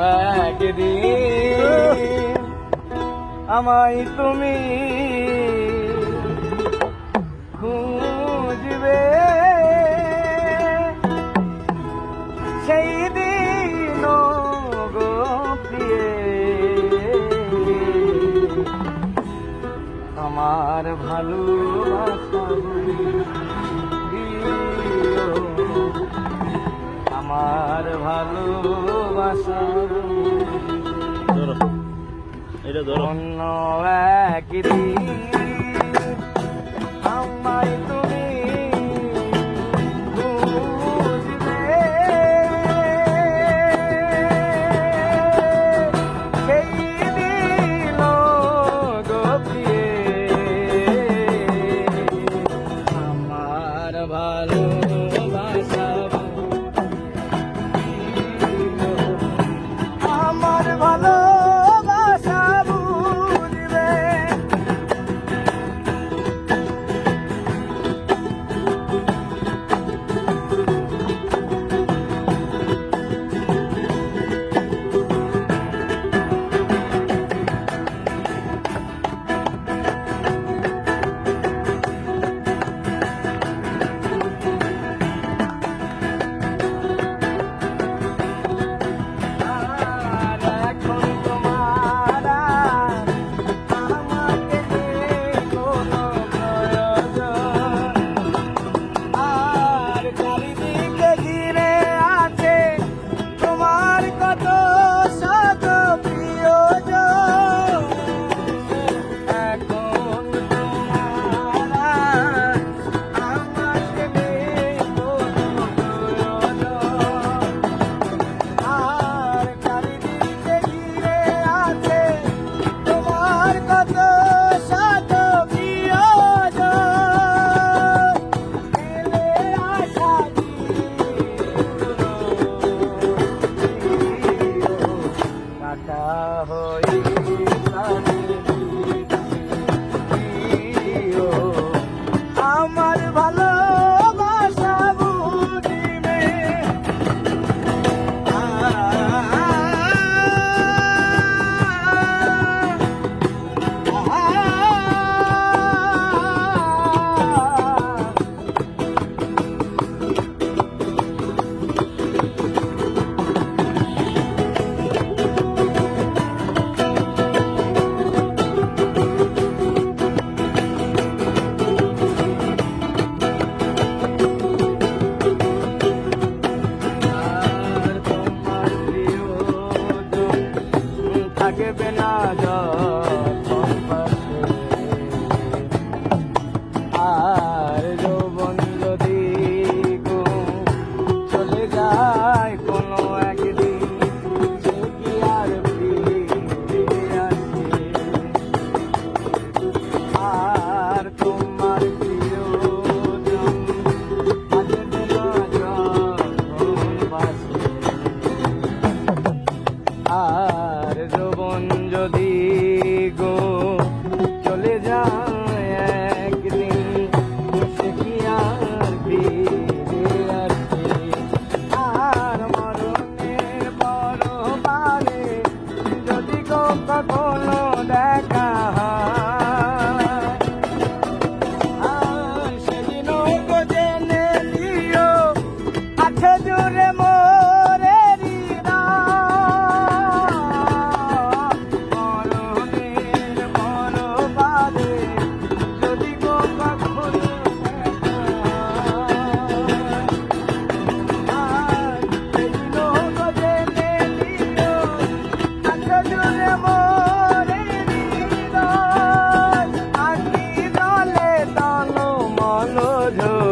একদিন আমায় তুমি খুঁজবে। সেই দিন আমার ভালোবাসা। আমার ভালোবাসা। অন্য একদিন আমার রাখা হয় no.